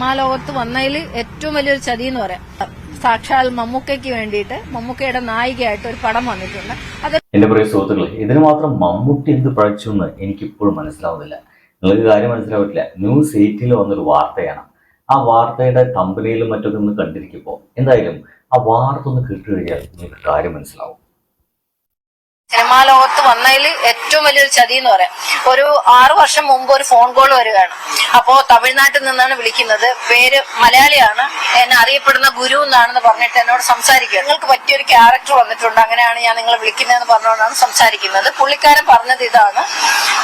Cinema ലോകത്ത് വന്നതിൽ ഏറ്റവും വലിയൊരു ചതി എന്ന് പറയാം. സാക്ഷാൽ മമ്മൂക്കയ്ക്ക് വേണ്ടിയിട്ട് മമ്മൂക്കയുടെ നായികയായിട്ട് ഒരു പടം വന്നിട്ടുണ്ട്. അത് എന്റെ പ്രിയ സുഹൃത്തുക്കളെ ഇതിന് മാത്രം മമ്മൂട്ടി എന്ത് പഴച്ചു എന്ന് എനിക്കിപ്പോഴും മനസ്സിലാവുന്നില്ല. നിങ്ങൾക്ക് കാര്യം മനസ്സിലാവില്ല ന്യൂസ് എയ്റ്റിൽ വന്നൊരു വാർത്തയാണ്. ആ വാർത്തയുടെ കമ്പനിയിലും മറ്റൊക്കെ ഒന്ന് കണ്ടിരിക്കുമ്പോൾ എന്തായാലും ആ വാർത്ത ഒന്ന് കേട്ട് കഴിഞ്ഞാൽ നിങ്ങൾക്ക് കാര്യം മനസ്സിലാവും. സിനിമാ ലോകത്ത് വന്നതിൽ ഏറ്റവും വലിയൊരു ചതി എന്ന് പറയാം. ഒരു ആറു വർഷം മുമ്പ് ഒരു ഫോൺ കോൾ വരികയാണ്. അപ്പോ തമിഴ്നാട്ടിൽ നിന്നാണ് വിളിക്കുന്നത്. പേര് മലയാളിയാണ്. എന്നെ അറിയപ്പെടുന്ന ഗുരു എന്നാണെന്ന് പറഞ്ഞിട്ട് എന്നോട് സംസാരിക്കുക നിങ്ങൾക്ക് പറ്റിയൊരു ക്യാരക്ടർ വന്നിട്ടുണ്ട്. അങ്ങനെയാണ് ഞാൻ നിങ്ങളെ വിളിക്കുന്നതെന്ന് പറഞ്ഞുകൊണ്ടാണ് സംസാരിക്കുന്നത്. പുള്ളിക്കാരൻ പറഞ്ഞത് ഇതാണ്.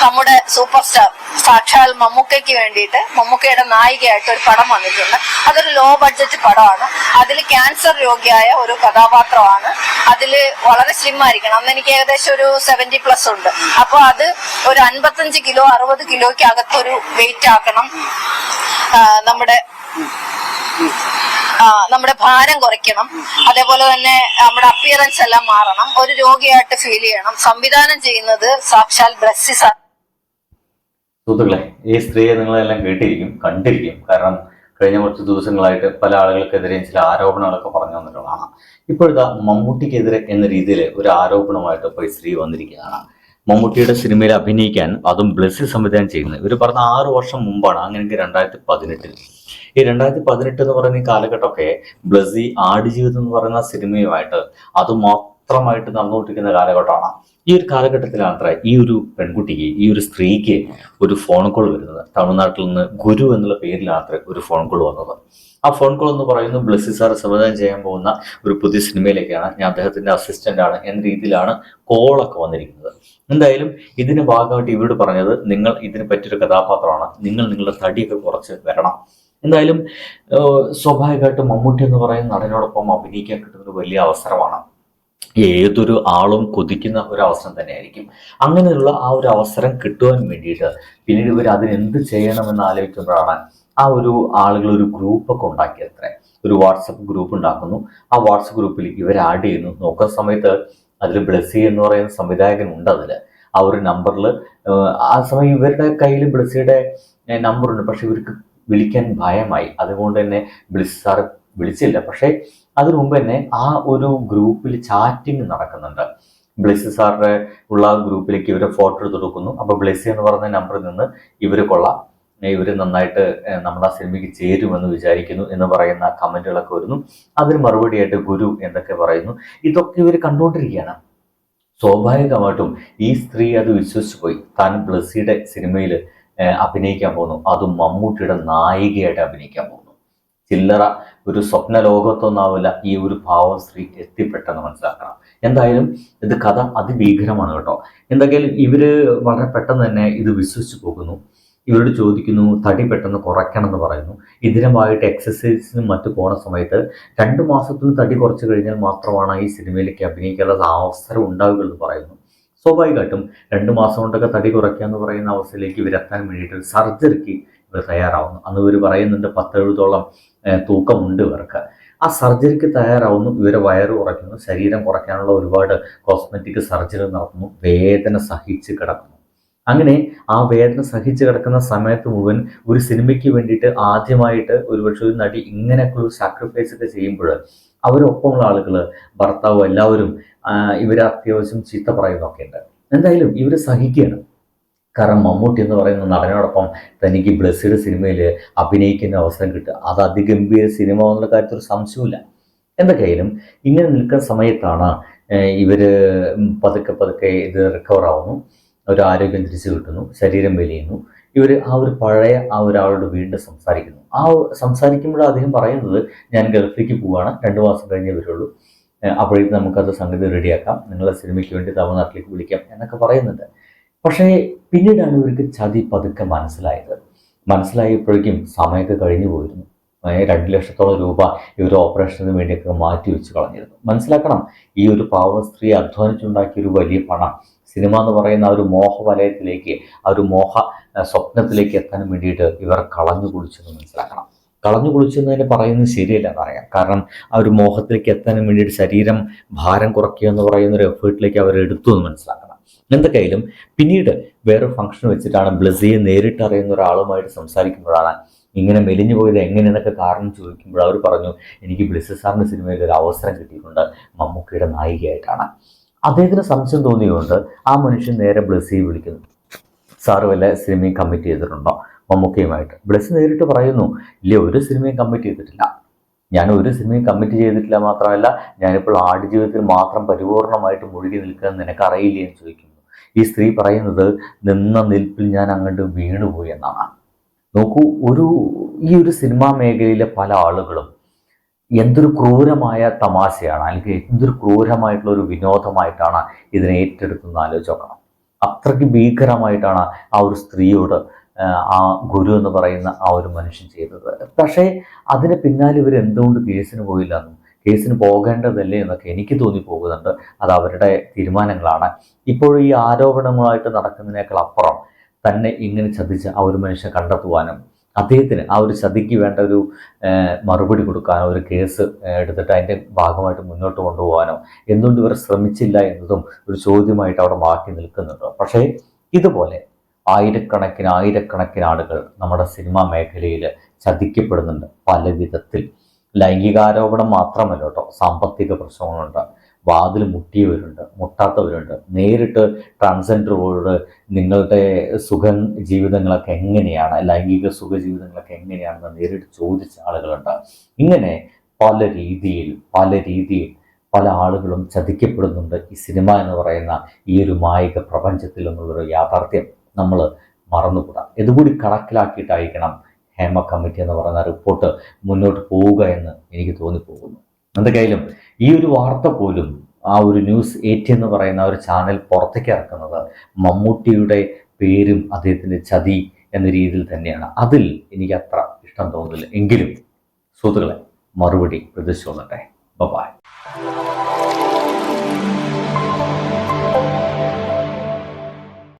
നമ്മുടെ സൂപ്പർ സ്റ്റാർ സാക്ഷാൽ മമ്മൂക്കയ്ക്ക് വേണ്ടിയിട്ട് മമ്മൂക്കയുടെ നായികയായിട്ട് ഒരു പടം വന്നിട്ടുണ്ട്. അതൊരു ലോ ബഡ്ജറ്റ് പടമാണ്. അതിൽ ക്യാൻസർ രോഗിയായ ഒരു കഥാപാത്രമാണ്. അതിൽ വളരെ സ്ലിം ആയിരിക്കണം. അന്ന് എനിക്ക് ഏകദേശം ഒരു സെവന്റി പ്ലസ് ഉണ്ട്. അപ്പോൾ അത് ഒരു അൻപത്തഞ്ച് കിലോ അറുപത് കിലോയ്ക്ക് അകത്തൊരു വെയിറ്റ് ആക്കണം. നമ്മുടെ നമ്മുടെ ഭാരം കുറയ്ക്കണം. അതേപോലെ തന്നെ നമ്മുടെ അപ്പിയറൻസ് എല്ലാം മാറണം. ഒരു രോഗിയായിട്ട് ഫീൽ ചെയ്യണം. സംവിധാനം ചെയ്യുന്നത് സാക്ഷാൽ ബ്രസ്സി സുഹൃത്തുക്കളെ ഈ സ്ത്രീയെ നിങ്ങളെല്ലാം കേട്ടിരിക്കും കണ്ടിരിക്കും. കാരണം കഴിഞ്ഞ കുറച്ച് ദിവസങ്ങളായിട്ട് പല ആളുകൾക്കെതിരെയും ചില ആരോപണങ്ങളൊക്കെ പറഞ്ഞു വന്നിട്ടുള്ളതാണ്. ഇപ്പോഴത്തെ മമ്മൂട്ടിക്കെതിരെ എന്ന രീതിയിൽ ഒരു ആരോപണമായിട്ട് ഇപ്പോൾ ഈ സ്ത്രീ വന്നിരിക്കുകയാണ്. മമ്മൂട്ടിയുടെ സിനിമയിൽ അഭിനയിക്കാൻ അതും ബ്ലസ്സി സംവിധാനം ചെയ്യുന്നത് ഇവർ പറഞ്ഞ ആറു വർഷം മുമ്പാണ് അങ്ങനെയെങ്കിൽ രണ്ടായിരത്തി പതിനെട്ടിൽ ഈ രണ്ടായിരത്തി പതിനെട്ട് എന്ന് പറയുന്ന ഈ കാലഘട്ടമൊക്കെ ബ്ലസ്സി ആടുജീവിതം എന്ന് പറയുന്ന സിനിമയുമായിട്ട് അത് മാത്രമായിട്ട് നടന്നുകൊണ്ടിരിക്കുന്ന കാലഘട്ടമാണ്. ഈ ഒരു കാലഘട്ടത്തിലാണ് ഈ ഒരു പെൺകുട്ടിക്ക് ഈ ഒരു സ്ത്രീക്ക് ഒരു ഫോൺ കോൾ വരുന്നത്. തമിഴ്നാട്ടിൽ നിന്ന് ഗുരു എന്നുള്ള പേരിലാണ് ഒരു ഫോൺ കോൾ വന്നത്. ആ ഫോൺ കോൾ എന്ന് പറയുന്നത് ബ്ലസ്സി സാർ സംവിധാനം ചെയ്യാൻ പോകുന്ന ഒരു പുതിയ സിനിമയിലേക്കാണ്. ഞാൻ അദ്ദേഹത്തിന്റെ അസിസ്റ്റന്റ് ആണ് എന്ന രീതിയിലാണ് കോളൊക്കെ വന്നിരിക്കുന്നത്. എന്തായാലും ഇതിന് ഭാഗമായിട്ട് ഇവരോട് പറഞ്ഞത് നിങ്ങൾ ഇതിന് പറ്റിയൊരു കഥാപാത്രമാണ്. നിങ്ങൾ നിങ്ങളുടെ തടിയൊക്കെ കുറച്ച് വരണം. എന്തായാലും സ്വാഭാവികമായിട്ടും മമ്മൂട്ടി എന്ന് പറയുന്ന നടനോടൊപ്പം അഭിനയിക്കാൻ കിട്ടുന്ന വലിയ അവസരമാണ്. ഏതൊരു ആളും കൊതിക്കുന്ന ഒരു അവസരം തന്നെയായിരിക്കും. അങ്ങനെയുള്ള ആ ഒരു അവസരം കിട്ടുവാൻ വേണ്ടിയിട്ട് പിന്നീട് ഇവർ അതിനെന്ത് ചെയ്യണമെന്ന് ആലോചിക്കുമ്പോഴാണ് ആ ഒരു ആളുകൾ ഒരു ഗ്രൂപ്പൊക്കെ ഉണ്ടാക്കിയത്രേ ഒരു വാട്സപ്പ് ഗ്രൂപ്പ് ഉണ്ടാക്കുന്നു. ആ വാട്സപ്പ് ഗ്രൂപ്പിൽ ഇവർ ആഡ് ചെയ്യുന്നു. നോക്കുന്ന സമയത്ത് അതിൽ ബ്ലസ്സി എന്ന് പറയുന്ന സംവിധായകൻ ഉണ്ട് അതിൽ ആ ഒരു നമ്പറിൽ ആ സമയം ഇവരുടെ കയ്യിൽ ബ്ലസ്സിയുടെ നമ്പറുണ്ട് പക്ഷെ ഇവർക്ക് വിളിക്കാൻ ഭയമായി. അതുകൊണ്ട് തന്നെ ബ്ലിസ് സാർ വിളിച്ചില്ല. പക്ഷേ അതിനു മുമ്പ് തന്നെ ആ ഒരു ഗ്രൂപ്പിൽ ചാറ്റിംഗ് നടക്കുന്നുണ്ട്. ബ്ലെസ്സി സാറിന്റെ ഉള്ള ഗ്രൂപ്പിലേക്ക് ഇവരെ ഫോട്ടോ എടുത്ത് കൊടുക്കുന്നു. അപ്പൊ ബ്ലെസ്സി എന്ന് പറഞ്ഞ നമ്പറിൽ നിന്ന് ഇവർ കൊള്ളാം. ഇവർ നന്നായിട്ട് നമ്മുടെ ആ സിനിമയ്ക്ക് ചേരുമെന്ന് വിചാരിക്കുന്നു എന്ന് പറയുന്ന കമന്റുകളൊക്കെ വരുന്നു. അതിന് മറുപടിയായിട്ട് ഗുരു എന്തൊക്കെ പറയുന്നു. ഇതൊക്കെ ഇവർ കണ്ടുകൊണ്ടിരിക്കുകയാണ്. സ്വാഭാവികമായിട്ടും ഈ സ്ത്രീ അത് വിശ്വസിച്ചു പോയി. താൻ ബ്ലസ്സിയുടെ സിനിമയിൽ അഭിനയിക്കാൻ പോകുന്നു. അതും മമ്മൂട്ടിയുടെ നായികയായിട്ട് അഭിനയിക്കാൻ പോകുന്നു. ചില്ലറ ഒരു സ്വപ്ന ലോകത്തൊന്നാവില്ല ഈ ഒരു ഭാവം സ്ത്രീ എത്തിപ്പെട്ടെന്ന് മനസ്സിലാക്കണം. എന്തായാലും ഇത് കഥ അതിഭീകരമാണ് കേട്ടോ. എന്തൊക്കെയാലും ഇവർ വളരെ പെട്ടെന്ന് തന്നെ ഇത് വിശ്വസിച്ചു പോകുന്നു. ഇവരോട് ചോദിക്കുന്നു തടി പെട്ടെന്ന് കുറയ്ക്കണം എന്ന് പറയുന്നു. ഇതിനുമായിട്ട് എക്സസൈസിനും മറ്റു പോണ സമയത്ത് രണ്ട് മാസത്തിന് തടി കുറച്ച് കഴിഞ്ഞാൽ മാത്രമാണ് ഈ സിനിമയിലേക്ക് അഭിനയിക്കാനുള്ള അവസരം ഉണ്ടാവുക എന്ന് പറയുന്നു. സ്വാഭാവികമായിട്ടും രണ്ട് മാസം കൊണ്ടൊക്കെ തടി കുറയ്ക്കുക എന്ന് പറയുന്ന അവസ്ഥയിലേക്ക് ഇവരെത്താൻ വേണ്ടിയിട്ട് സർജറിക്ക് തയ്യാറാവുന്നു. അന്ന് ഇവർ പറയുന്നുണ്ട് പത്തെഴുപതോളം ഏഹ്, തൂക്കമുണ്ട് ഇവർക്ക്. ആ സർജറിക്ക് തയ്യാറാവുന്നു. ഇവരെ വയറ് കുറയ്ക്കുന്നു. ശരീരം കുറയ്ക്കാനുള്ള ഒരുപാട് കോസ്മെറ്റിക് സർജറി നടത്തുന്നു. വേദന സഹിച്ച് കിടക്കുന്നു. അങ്ങനെ ആ വേദന സഹിച്ച് കിടക്കുന്ന സമയത്ത് മുഴുവൻ ഒരു സിനിമയ്ക്ക് വേണ്ടിയിട്ട് ആദ്യമായിട്ട് ഒരുപക്ഷെ ഒരു നടി ഇങ്ങനെയൊക്കെ ഒരു സാക്രിഫൈസ് ഒക്കെ ചെയ്യുമ്പോൾ അവരൊപ്പമുള്ള ആളുകൾ ഭർത്താവ് എല്ലാവരും ഇവരെ അത്യാവശ്യം ചീത്ത പറയുന്നൊക്കെ ഉണ്ട്. എന്തായാലും ഇവർ സഹിക്കുകയാണ്. കാരണം മമ്മൂട്ടി എന്ന് പറയുന്ന നടനോടൊപ്പം തനിക്ക് ബ്ലസ്സിയുടെ സിനിമയിൽ അഭിനയിക്കുന്ന അവസരം കിട്ടുക. അത് അതിഗംഭീര സിനിമ എന്നുള്ള കാര്യത്തിൽ ഒരു സംശയമില്ല എന്തൊക്കെയായാലും ഇങ്ങനെ നിൽക്കുന്ന സമയത്താണ് ഇവർ പതുക്കെ പതുക്കെ ഇത് റിക്കവർ ആവുന്നു. ഒരു ആരോഗ്യം തിരിച്ചു കിട്ടുന്നു. ശരീരം വലിയുന്നു. ഇവർ ആ ഒരു പഴയ ആ ഒരാളോട് വീണ്ടും സംസാരിക്കുന്നു. ആ സംസാരിക്കുമ്പോൾ അദ്ദേഹം പറയുന്നത് ഞാൻ ഗൾഫിലേക്ക് പോവാണ് രണ്ട് മാസം കഴിഞ്ഞേ വരുള്ളൂ. അപ്പോഴേക്കും നമുക്കത് സംഗതി റെഡിയാക്കാം നിങ്ങളെ സിനിമയ്ക്ക് വേണ്ടി തമിഴ്നാട്ടിലേക്ക് വിളിക്കാം എന്നൊക്കെ പറയുന്നുണ്ട്. പക്ഷേ പിന്നീടാണ് ഇവർക്ക് ചതി പതുക്കെ മനസ്സിലായത്. മനസ്സിലായപ്പോഴേക്കും സമയമൊക്കെ കഴിഞ്ഞു പോയിരുന്നു. രണ്ട് ലക്ഷത്തോളം രൂപ ഇവർ ഓപ്പറേഷന് വേണ്ടിയൊക്കെ മാറ്റി വെച്ച് കളഞ്ഞിരുന്നു. മനസ്സിലാക്കണം ഈ ഒരു പാവ സ്ത്രീ അധ്വാനിച്ചുണ്ടാക്കിയ ഒരു വലിയ പണം സിനിമ എന്ന് പറയുന്ന ആ ഒരു മോഹവലയത്തിലേക്ക് ആ ഒരു മോഹ സ്വപ്നത്തിലേക്ക് എത്താൻ വേണ്ടിയിട്ട് ഇവർ കളഞ്ഞു കുളിച്ചെന്ന് മനസ്സിലാക്കണം. കളഞ്ഞു കുളിച്ചെന്നതിന് പറയുന്നത് ശരിയല്ല എന്നറിയാം കാരണം ആ ഒരു മോഹത്തിലേക്ക് എത്താൻ വേണ്ടിയിട്ട് ശരീരം ഭാരം കുറയ്ക്കുക എന്ന് പറയുന്ന ഒരു എഫേർട്ടിലേക്ക് അവർ എടുത്തു എന്ന് മനസ്സിലാക്കണം. എന്തൊക്കെയായാലും പിന്നീട് വേറെ ഫംഗ്ഷൻ വെച്ചിട്ടാണ് ബ്ലസിയെ നേരിട്ട് അറിയുന്ന ഒരാളുമായിട്ട് സംസാരിക്കുമ്പോഴാണ് ഇങ്ങനെ മെലിഞ്ഞു പോയത് എങ്ങനെയെന്നൊക്കെ കാരണം ചോദിക്കുമ്പോൾ അവർ പറഞ്ഞു എനിക്ക് ബ്ലിസ് സാറിന്റെ സിനിമയിൽ ഒരു അവസരം കിട്ടിയിട്ടുണ്ട് മമ്മൂക്കയുടെ നായികയായിട്ടാണ്. അദ്ദേഹത്തിന് സംശയം തോന്നിയതുകൊണ്ട് ആ മനുഷ്യൻ നേരെ ബ്ലസ്സിയെ വിളിക്കുന്നു. സാറ് വല്ല സിനിമയും കമ്മിറ്റ് ചെയ്തിട്ടുണ്ടോ? മമ്മൂക്കയുമായിട്ട്. ബ്ലസ് നേരിട്ട് പറയുന്നു ഇല്ല ഒരു സിനിമയും കമ്മിറ്റ് ചെയ്തിട്ടില്ല. ഞാൻ ഒരു സിനിമയും കമ്മിറ്റ് ചെയ്തിട്ടില്ല മാത്രമല്ല ഞാനിപ്പോൾ ആടുജീവിതത്തിൽ മാത്രം പരിപൂർണമായിട്ട് മുഴുകി നിൽക്കാൻ നിനക്കറിയില്ല എന്ന് ചോദിക്കുന്നു. ഈ സ്ത്രീ പറയുന്നത് നിന്ന നിൽപ്പിൽ ഞാൻ അങ്ങോട്ട് വീണുപോയി എന്നാണ്. നോക്കൂ ഒരു ഈ ഒരു സിനിമാ മേഖലയിലെ പല ആളുകളും എന്തൊരു ക്രൂരമായ തമാശയാണ് അല്ലെങ്കിൽ എന്തൊരു ക്രൂരമായിട്ടുള്ള ഒരു വിനോദമായിട്ടാണ് ഇതിനെ ഏറ്റെടുക്കുന്ന ആലോചിച്ച് നോക്കണം. അത്രയ്ക്ക് ഭീകരമായിട്ടാണ് ആ ഒരു സ്ത്രീയോട് ആ, ഗുരു എന്ന് പറയുന്ന ആ ഒരു മനുഷ്യൻ ചെയ്തത്. പക്ഷേ അതിന് പിന്നാലെ ഇവർ എന്തുകൊണ്ട് കേസിന് പോയില്ല എന്നും കേസിന് പോകേണ്ടതല്ലേ എന്നൊക്കെ എനിക്ക് തോന്നി പോകുന്നുണ്ട്. അത് അവരുടെ തീരുമാനങ്ങളാണ്. ഇപ്പോൾ ഈ ആരോപണങ്ങളായിട്ട് നടക്കുന്നതിനേക്കാൾ അപ്പുറം തന്നെ ഇങ്ങനെ ചതിച്ച് ആ ഒരു മനുഷ്യനെ കണ്ടെത്തുവാനും അദ്ദേഹത്തിന് ആ ഒരു ചതിക്ക് വേണ്ട ഒരു മറുപടി കൊടുക്കാനോ ഒരു കേസ് എടുത്തിട്ട് അതിന്റെ ഭാഗമായിട്ട് മുന്നോട്ട് കൊണ്ടുപോകാനോ എന്തുകൊണ്ട് ഇവർ ശ്രമിച്ചില്ല എന്നതും ഒരു ചോദ്യമായിട്ട് അവിടെ ബാക്കി നിൽക്കുന്നുണ്ട്. പക്ഷേ ഇതുപോലെ ആയിരക്കണക്കിന് ആയിരക്കണക്കിന് ആളുകൾ നമ്മുടെ സിനിമാ മേഖലയിൽ ചതിക്കപ്പെടുന്നുണ്ട് പല വിധത്തിൽ ലൈംഗികാരോപണം മാത്രമല്ല കേട്ടോ സാമ്പത്തിക പ്രശ്നങ്ങളുണ്ട്. വാതിൽ മുട്ടിയവരുണ്ട് മുട്ടാത്തവരുണ്ട്. നേരിട്ട് ട്രാൻസ്ജെൻഡറോട് നിങ്ങളുടെ സുഖ ജീവിതങ്ങളൊക്കെ എങ്ങനെയാണ് ലൈംഗിക സുഖ ജീവിതങ്ങളൊക്കെ എങ്ങനെയാണെന്ന് നേരിട്ട് ചോദിച്ച ആളുകളുണ്ട്. ഇങ്ങനെ പല രീതിയിൽ പല രീതിയിൽ പല ആളുകളും ചതിക്കപ്പെടുന്നുണ്ട് ഈ സിനിമ എന്ന് പറയുന്ന ഈ ഒരു മായിക പ്രപഞ്ചത്തിൽ എന്നുള്ളൊരു യാഥാർത്ഥ്യം. നമ്മൾ മറന്നുകൂടാ. ഇതുകൂടി കണക്കിലാക്കിയിട്ടായിരിക്കണം ഹേമ കമ്മിറ്റി എന്ന് പറയുന്ന റിപ്പോർട്ട് മുന്നോട്ട് പോവുക എന്ന് എനിക്ക് തോന്നിപ്പോകുന്നു. എന്തൊക്കെയായാലും ഈ ഒരു വാർത്ത പോലും ആ ഒരു ന്യൂസ് എയ്റ്റ് എന്ന് പറയുന്ന ഒരു ചാനൽ പുറത്തേക്ക് ഇറക്കുന്നത് മമ്മൂട്ടിയുടെ പേരും അദ്ദേഹത്തിന്റെ ചതി എന്ന രീതിയിൽ തന്നെയാണ്. അതിൽ എനിക്ക് അത്ര ഇഷ്ടം തോന്നുന്നില്ല. എങ്കിലും സുഹൃത്തുക്കളെ മറുപടി പ്രതീക്ഷിച്ചോളട്ടെ ബൈ